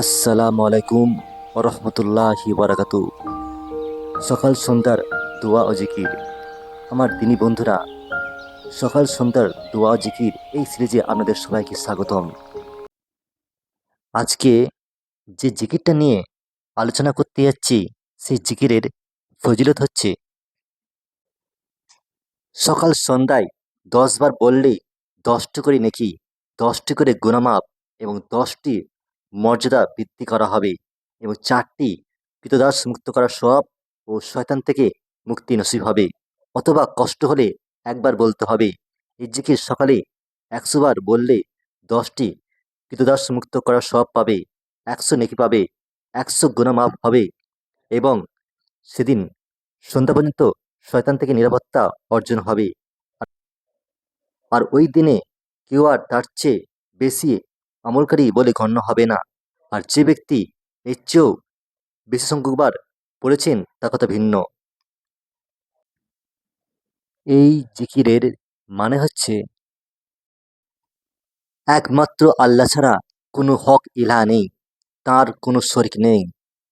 আসসালামু আলাইকুম রহমতুল্লাহি বারাকাতু। সকাল সন্ধ্যার দোয়া ও জিকির। আমার দিনী বন্ধুরা, সকাল সন্ধ্যার দোয়া ও জিকির এই সিরিজে আপনাদের সবাইকে স্বাগতম। আজকে যে জিকিরটা নিয়ে আলোচনা করতে যাচ্ছি, সেই জিকিরের ফজিলত হচ্ছে, সকাল সন্ধ্যায় দশবার বললেই দশটি করে নেকি, দশটি করে গুণামাপ এবং দশটি মর্যাদা বৃদ্ধি করা হবে এবং চারটি কৃতদাস মুক্ত করা সব ও শয়তান থেকে মুক্তি নসিব হবে। অথবা কষ্ট হলে একবার বলতে হবে এই জিকির সকালে একশো বার বললে দশটি কৃতদাস মুক্ত করা সব পাবে, একশো নেকি পাবে, একশো গুণামাপ হবে এবং সেদিন সন্ধ্যা পর্যন্ত শয়তান থেকে নিরাপত্তা অর্জন হবে। আর ওই দিনে কেউ আর তার চেয়ে বেশি আমলকারী বলে গণ্য হবে না। আর যে ব্যক্তি এর চেয়েও বেশি সংখ্যকবার পড়েছেন তা কথা ভিন্ন। এই জিকিরের মানে হচ্ছে, একমাত্র আল্লাহ ছাড়া কোনো হক ইলা নেই, তার কোনো শরিক নেই,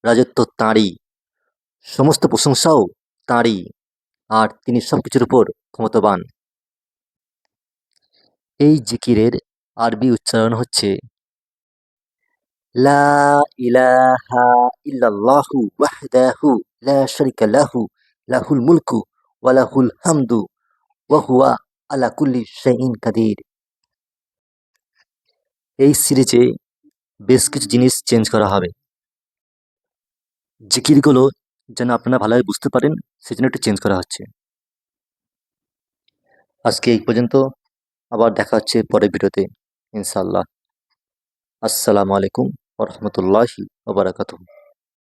রাজত্ব তাঁরই, সমস্ত প্রশংসাও তাঁরই, আর তিনি সব কিছুর উপর ক্ষমতাবান। এই জিকিরের আরবি উচ্চারণ হচ্ছে লা ইলাহা লা লাহু, লাহুল মুলকু হামদু আলা কুল্লি কাদির। এই সিরিজে বেশ কিছু জিনিস চেঞ্জ করা হবে। জিকিরগুলো যেন আপনারা ভালোভাবে বুঝতে পারেন, সেজন্য একটু চেঞ্জ করা হচ্ছে। আজকে এই পর্যন্ত, আবার দেখা হচ্ছে পরের ভিডিওতে। ইনশাআল্লাহ। আসসালামু আলাইকুম ওরহমতুল্লাহি ওবরাকাতুহু